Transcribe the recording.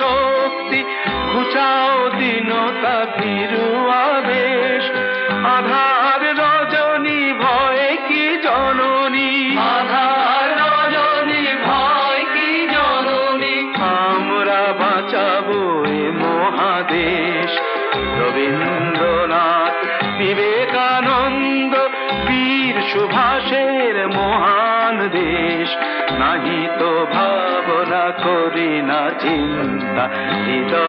শক্তি ঘুচাও দীনতা ভীরু আবেশ আধার রজনী ভয় কি জননী? আধার রজনী ভয় কি জননী? আমরা বাঁচাবো এ মহাদেশ। বিবেকানন্দ বীর সুভাষের মহান দেশ। নাহি তো ভাবনা করি না চিন্তা